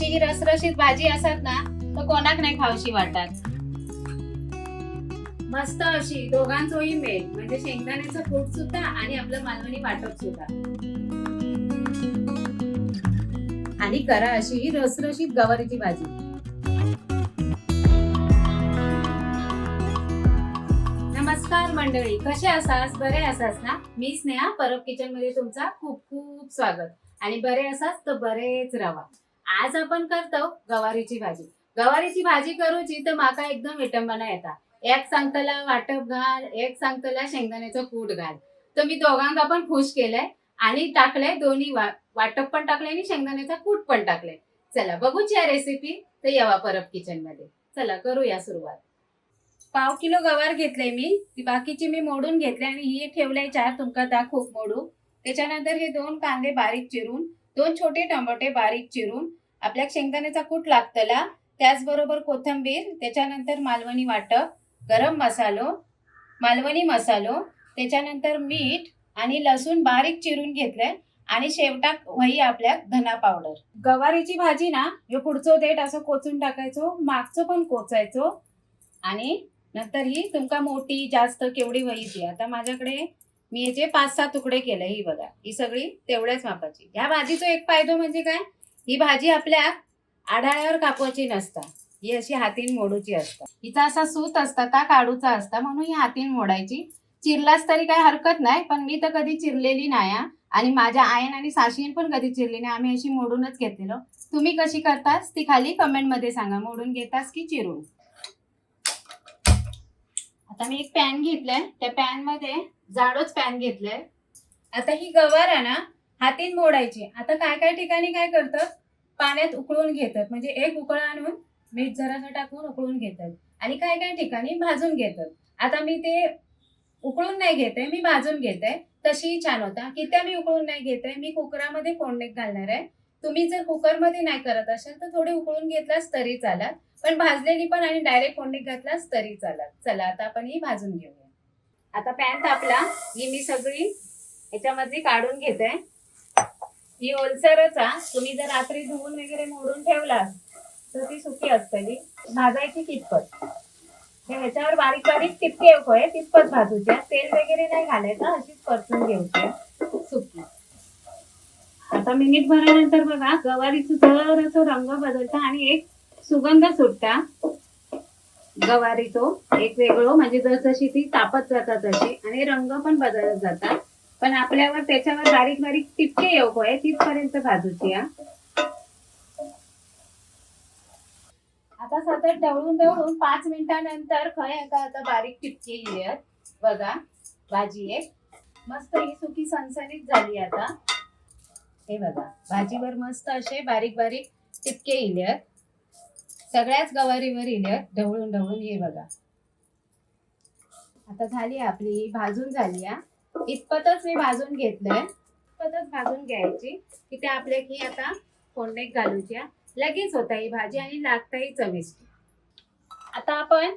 अशी ही रसरशीत भाजी असत ना तर कोणाक नाही खावशी वाटत. मस्त अशी दोघांचोही मेल म्हणजे शेंगदाण्याचं कूट सुद्धा आणि आपलं मालवणी वाटप सुद्धा. आणि करा अशी ही रसरशीत गवारीची भाजी. नमस्कार मंडळी कसे असास? बरे असास ना? मी स्नेहा परब किचनमध्ये तुमचा खूप खूप स्वागत. आणि बरे असास तर बरेच राहा आज आपण करतो गवारीची भाजी. गवारीची भाजी करूची तर माका एकदम विटंबना येता. एक सांगतला वाटप घाल एक सांगतला शेंगदाण्याचं कूट घाल. तर मी दोघांना पण खुश केलंय आणि टाकलंय दोन्ही वा- वाटप पण टाकलंय आणि शेंगदाण्याचा कूट पण टाकलंय. चला बघूची या रेसिपी तर यावा परब किचनमध्ये. चला करूया सुरुवात. पाव किलो गवार घेतले मी. ती बाकीची मी मोडून घेतले आणि ही ठेवले चार तुमका दाखवू मोडू. त्याच्यानंतर हे दोन कांदे बारीक चिरून दोन छोटे टमाटे बारीक चिरून आपल्या शेंगदाण्याचा कूट लागतला. त्याचबरोबर कोथंबीर त्याच्यानंतर मालवणी वाटप गरम मसालो मालवणी मसालो त्याच्यानंतर मीठ आणि लसूण बारीक चिरून घेतलंय. आणि शेवटा वही आपल्या धना पावडर गवारीची भाजी ना ह्यो पुढचो देठ असं कोचून टाकायचो मागचं पण कोचायचो. आणि नंतर ही तुमका मोठी जास्त केवढी वहीची आता माझ्याकडे मी याचे पाच सहा तुकडे केले ही बघा ही सगळी तेवढ्याच मापाची. ह्या भाजीचा एक फायदा म्हणजे काय? ही भाजी आपल्या आढाळ्यावर कापवायची नसता. ही अशी हातीन मोडूची असता. हिचा असा सूत असता का काढूचा असता म्हणून ही हातीन मोडायची. चिरलास तरी काही हरकत नाही पण मी तर कधी चिरलेली नाही आणि माझ्या आयन आणि साशीन पण कधी चिरली नाही. आम्ही अशी मोडूनच घेतलेलो. तुम्ही कशी करतास? ती खाली कमेंटमध्ये सांगा. मोडून घेतास की चिरून? आता मी एक पॅन घेतलाय. त्या पॅनमध्ये जाडोच पॅन घेतलाय. आता ही गवार आहे ना हातीन मोडायची. आता काय काय ठिकाणी काय करतात? पाण्यात उकळून घेतात. म्हणजे एक उकळ आणून मीठ जरासं टाकून उकळून घेतात. आणि काही काही ठिकाणी भाजून घेतात. आता मी ते उकळून नाही घेते मी भाजून घेते. तशीही छान होता. की त्या मी उकळून नाही घेते? मी कुकरामध्ये फोडणीत घालणार आहे. तुम्ही जर कुकरमध्ये नाही करत असाल तर थोडी उकळून घेतलास तरी चालत. पण भाजलेली पण आणि डायरेक्ट फोडणीत घातलास तरी चालत. चला आता आपण ही भाजून घेऊया. आता पॅन तापला ही मी सगळी याच्यामध्ये काढून घेते. ही ओलसरच तुम्ही जर रात्री धुवून वगैरे मोडून ठेवला तर ती सुकी असतली. भाजायची कितपत. ह्याच्यावर बारीक बारीक टिपके होय तितपत भाजूच्या तेल वगैरे नाही घालायचं अशीच परतून घ्यायची सुकी. आता मिनिट भरानंतर बघा गवारीचं जर असं रंग बदलता आणि एक सुगंध सुटता. गवारीचो एक वेगळं म्हणजे जसजशी ती तापत जातात तशी आणि रंग पण बदलत जातात पण आपल्यावर त्याच्यावर बारीक बारीक टिपके येऊ होय तिथपर्यंत भाजूची हा. आता सतत ढवळून ढवळून पाच मिनिटानंतर खय आता आता बारीक टिपके येत बघा भाजी एक. मस्त ही सुकी सणसणीत झाली आता. हे बघा भाजीवर मस्त असे बारीक बारीक टिपके इल्यात सगळ्याच गवारीवर इल्यात ढवळून ढवळून हे बघा. आता झाली आपली भाजून झाली हा. इतपतच मी भाजून घेतलंय. इतपतच भाजून घ्यायची. की ते आपल्या ही आता फोडणीत घालूच्या लगेच होता ही भाजी आणि लागताही चविष्ट. आता आपण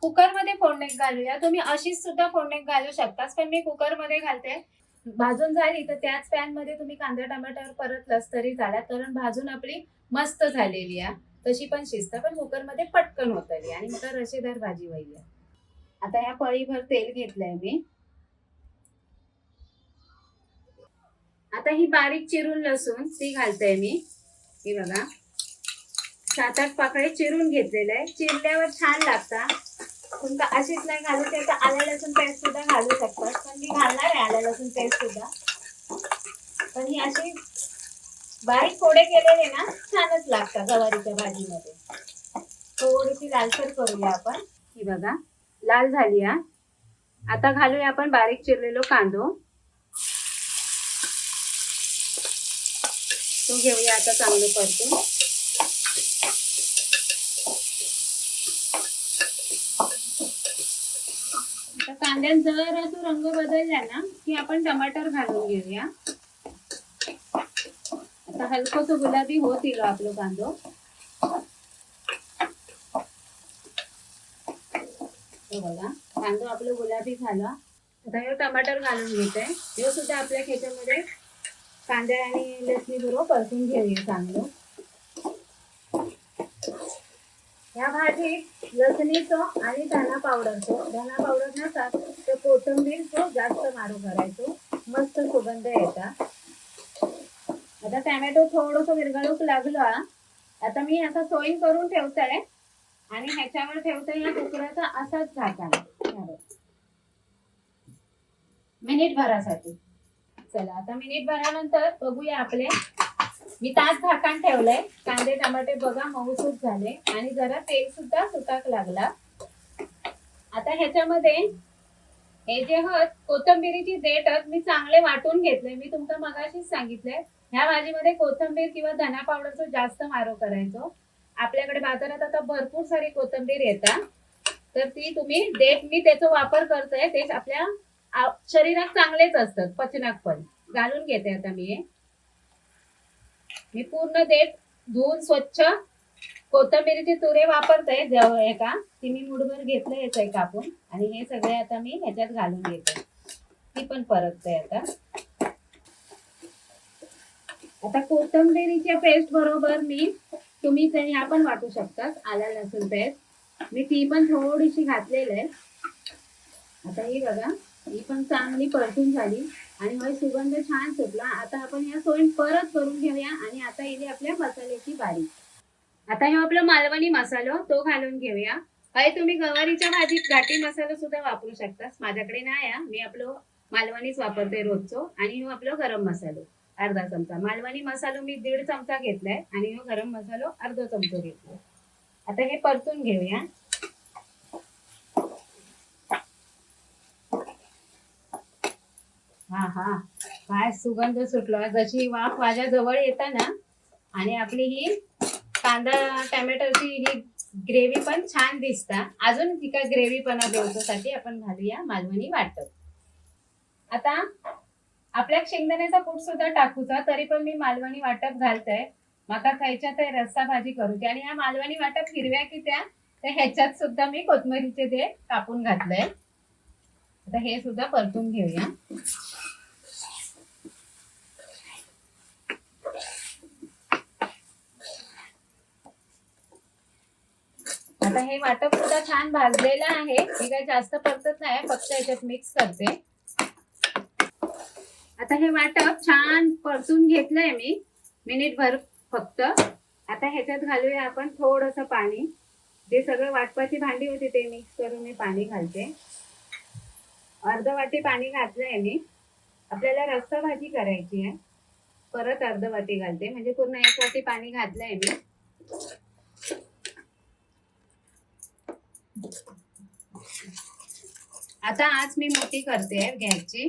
कुकरमध्ये फोडणीत घालूया. तुम्ही अशीच सुद्धा फोडणीत घालू शकतास पण मी कुकरमध्ये घालते. भाजून झाली तर त्याच पॅनमध्ये तुम्ही कांदा टमाटर परतलस तरी चालत कारण भाजून आपली मस्त झालेली आहे. तशी पण शिस्त पण कुकरमध्ये पटकन होतली आणि मग रशेदार भाजी होईल आता या पळीभर तेल घेतलंय मी. आता ही बारीक चिरून लसूण ती घालते मी. हे बघा. सात आठ पाकळे चिरून घेतलेले आहे चिरल्यावर छान लागता. तुमका अशीच नाही घालू तर आल्या लसूण पेस्ट सुद्धा घालू शकतात. पण मी घालणार आहे आल्या लसूण पेस्ट सुद्धा. पण ही अशी बारीक फोडे केलेले ना छानच लागतात गवारीच्या भाजीमध्ये. थोडीशी लालसर करूया आपण. ही बघा. लाल झाली आता घालूया आपण बारीक चिरलेलो कांदो. घेऊया आता चांगलं परतून. आता कांद्यात जर तो रंग बदलला ना की आपण टमाटर घालून घेऊया. आता तो गुलाबी होत हो आपलं कांदो बघा कांदो आपलं गुलाबी झाला. आता हे टमाटर घालून घेते. हे सुद्धा आपल्या खेच्यामध्ये कांद्या आणि लसणी बरोबर परतून घेऊया चांगलं. ह्या भाजीत लसणीचं आणि धना पावडरचं. धना पावडर नसतात तर कोथिंबीरचं जास्त मारू करायचो मस्त सुगंध येतात आता टॅमॅटो थोडंसं विरघळूक लागला आता मी आता सोईन करून ठेवते आणि ह्याच्यावर ठेवते या कुकराचा असाच झाकण. मिनिट भरासाठी. चला आता मिनिट भरानंतर बघूया आपले. मी तास झाकण ठेवलंय. कांदे टमाटे बघा मऊसूत झाले. आणि जरा तेल सुद्धा सुताक लागला. आता ह्याच्यामध्ये हे जे हत कोथंबिरीची देठ मी चांगले वाटून घेतले मी तुमका मगाशीच सांगितलंय. ह्या भाजीमध्ये कोथंबीर किंवा धना पावडरचा जास्त मारो करायचो. आपल्याकडे बाजारात आता भरपूर सारी कोथंबीर येतात. तर ती तुम्ही देठ मी त्याचा वापर करतोय. ते आपल्या शरीरात चांगलेच असतात पचनाक पण. घालून घेते आता मी हे. मी पूर्ण देठ धुवून स्वच्छ कोथंबिरीचे तुरे वापरते जवळ एका ती मी मुठभर घेतलं याच आहे कापून. आणि हे सगळे आता मी ह्याच्यात घालून घेते. ती पण परतते आता. आता कोथंबिरीच्या पेस्ट बरोबर मी तुम्ही ते ह्या पण वाटू शकतात आला लसूण पेस्ट मी ती पण थोडीशी घातलेली आहे. आता ही बघा. ही पण चांगली परतून झाली. आणि मग सुगंध छान सुटला. आता आपण या सोयी परत करून घेऊया आणि आता येते आपल्या मसाल्याची बारीक आता हे आपला मालवणी मसालो तो घालून घेऊया. अरे तुम्ही गवारीच्या भाजीत घाटी मसाला सुद्धा वापरू शकता माझ्याकडे नाही आहे. मी आपलं मालवणीच वापरते रोजचो. आणि हो आपलं गरम मसालो. अर्धा चमचा. मालवणी मसालो मी दीड चमचा घेतलाय. आणि हो गरम मसालो अर्धा चमचा घेतलाय. आता हे परतून घेऊया. हा. काय सुगंध सुटला. जशी वाफ माझ्या जवळ येता ना आणि आपली ही कांदा टॅमॅटोची ही ग्रेव्ही पण छान दिसता. अजून तिका ग्रेव्ही पण देऊसाठी आपण घालूया. मालवणी वाटप. आता आपल्या शेंगदाण्याचा कूट सुद्धा टाकूचा तरी पण मी मालवणी वाटप घालतय. माका खायच्या तर रस्सा भाजी करूची आणि ह्या मालवणी वाटप हिरव्या की त्या तर ह्याच्यात सुद्धा मी कोथमरीचे ते कापून घातलंय. आता हे सुद्धा परतून घेऊया. आता हे वाटप सुद्धा छान भाजलेलं आहे. मी काही जास्त परतत नाही फक्त याच्यात मिक्स करते. आता हे वाटप छान परतून घेतलंय मी. मिनिट भर फक्त. आता ह्याच्यात घालूया आपण थोडस पाणी. जे सगळं वाटपाची भांडी होती ते मिक्स करून मी पाणी घालते. अर्ध वाटी पाणी घातलंय मी. आपल्याला रस्सा भाजी करायची आहे. परत अर्ध वाटी घालते. म्हणजे पूर्ण एक वाटी पाणी घातलंय मी. आता आज मी मोठी करते गॅसची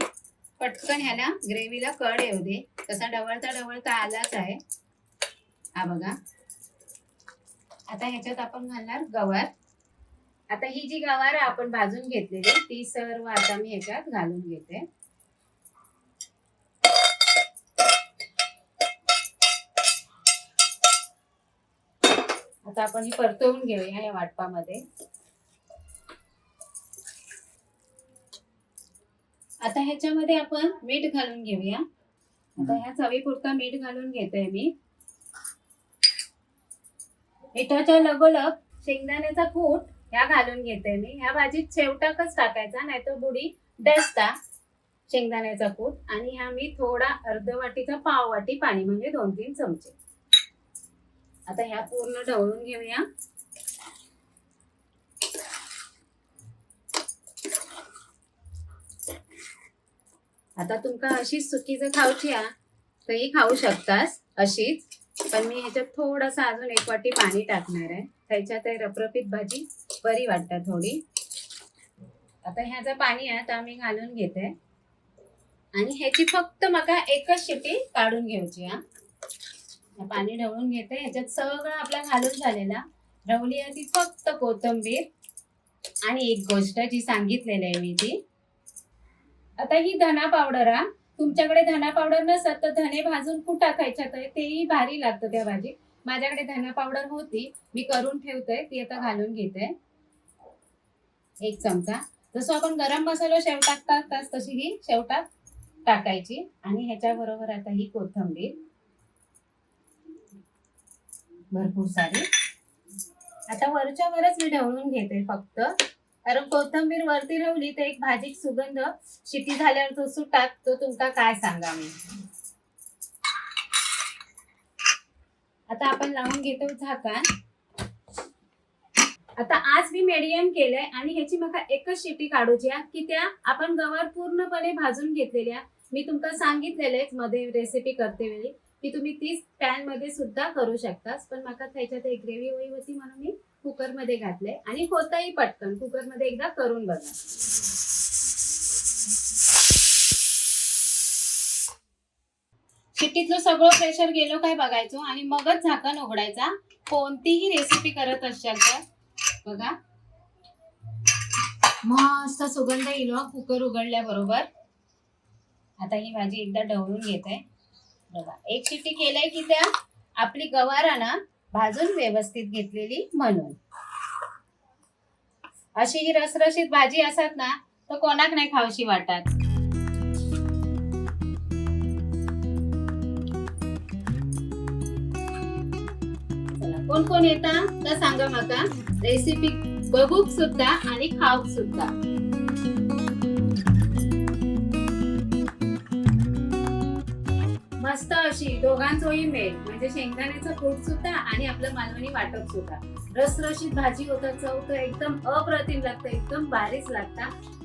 पटकन ह्याला ग्रेव्हीला कड येऊ दे. तसा डवळता डवळता आलाच आहे. हा बघा. आता ह्याच्यात आपण घालणार गवार. आता ही जी गवार आपण भाजून घेतलेली ती सर्व आता मी ह्याच्यात घालून घेते. आता आपण ही परतवून घेऊया या वाटपामध्ये. आता ह्याच्यामध्ये आपण मीठ घालून घेऊया. आता ह्या चवीपुरता मीठ घालून घेते मी. मिठाच्या लगोलग शेंगदाण्याचा कूट ह्या घालून घेते मी. ह्या भाजीत शेवटाकच टाकायचा नाहीतर बुडी डसता शेंगदाण्याचा कूट. आणि ह्या मी थोडा अर्ध वाटीचा पाव वाटी पाणी म्हणजे दोन तीन चमचे. आता ह्या पूर्ण ढवळून घेऊया. आता तुमका अशीच सुकी जर खाऊची हा तरी खाऊ शकतास अशीच. पण मी ह्याच्यात थोडंसं अजून एक वाटी पाणी टाकणार आहे. त्याच्यात रपरपीत भाजी बरी वाटतात थोडी. आता ह्याचं पाणी आहे तर आम्ही घालून घेते. आणि ह्याची फक्त मका एकच शिटी काढून घ्यायची हा. पाणी ढवळून घेते. ह्याच्यात सगळं आपला घालून झालेला ढवली आहे ती फक्त कोथंबीर आणि एक गोष्ट जी सांगितलेली आहे मी ती. आता ही धना पावडर हा. तुमच्याकडे धना पावडर नसत तर धने भाजून कुठ टाकायच्या तर तेही भारी लागतं त्या भाजीत माझ्याकडे धना पावडर होती. मी करून ठेवते. ती आता घालून घेते. एक चमचा. जसं आपण गरम मसाला शेव टाकतात तशी ही शेवटात टाकायची. आणि ह्याच्या बरोबर आता ही कोथंबीर. भरपूर सारी. आता वरच्या वरच मी ढवळून घेते फक्त. कारण कोथंबीर वरती ठेवली तर एक भाजीक सुगंध शिटी झाल्यावर तो सुटात तो तुमका काय सांगा मी? आता आपण लावून घेतो झाकण. आता आज मी मेडियम केलंय आणि ह्याची मला एकच शिटी काढूची आहे की त्या आपण गवार पूर्णपणे भाजून घेतलेल्या. मी तुमका सांगितलेले मध्ये रेसिपी करते वेळी की तुम्ही तीच पॅनमध्ये सुद्धा करू शकतास. पण मला त्याच्यात एक ग्रेव्ही होई होती म्हणून मी कुकरमध्ये घातले आणि होताही पटकन. कुकरमध्ये एकदा करून बघा. शिट्टीतलं सगळं प्रेशर गेलो काय बघायचो आणि मगच झाकण उघडायचा. कोणतीही रेसिपी करत असाल तर बघा. मस्त सुगंध येईल कुकर उघडल्याबरोबर. आता ही भाजी एकदा ढवळून घेते. बघा एक शिट्टी केलंय की त्या आपली गवारा ना भाजून व्यवस्थित घेतलेली म्हणून. अशी ही रसरशीत भाजी असत ना तर कोणाक नाही खावशी वाटत. कोण कोण येता? तर सांगा माका. रेसिपी बघूक सुद्धा आणि खाऊक सुद्धा. मस्त अशी दोघांचोही मेल म्हणजे शेंगदाण्याचं कूट सुद्धा आणि आपलं मालवणी वाटप सुद्धा. रसरशीत भाजी होतं चव तर एकदम अप्रतिम लागतं एकदम भारीच लागतं.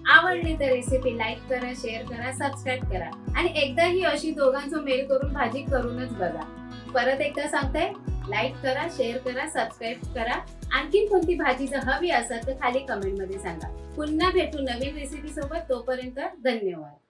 आवडली तर रेसिपी लाईक करा शेअर करा सबस्क्राईब करा. आणि एकदा ही अशी दोघांचं मेल करून भाजी करूनच बघा. परत एकदा सांगताय लाईक करा शेअर करा सबस्क्राईब करा. आणखीन कोणती भाजी जर हवी असेल तर खाली कमेंटमध्ये सांगा. पुन्हा भेटू नवीन रेसिपी सोबत तोपर्यंत धन्यवाद.